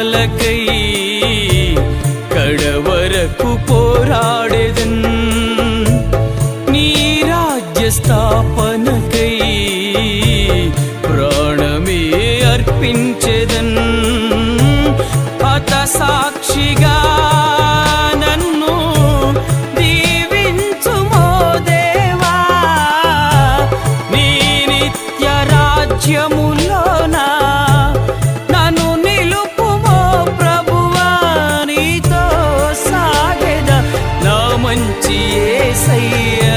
ప్రజలకై కడవరకు పోరాడేదన్ నీ రాజ్య స్థాపనకై ప్రాణమే అర్పించెదన్. హత సాక్షిగా దేవా. రాజ్యములో వచ్చి ఏసయ్యా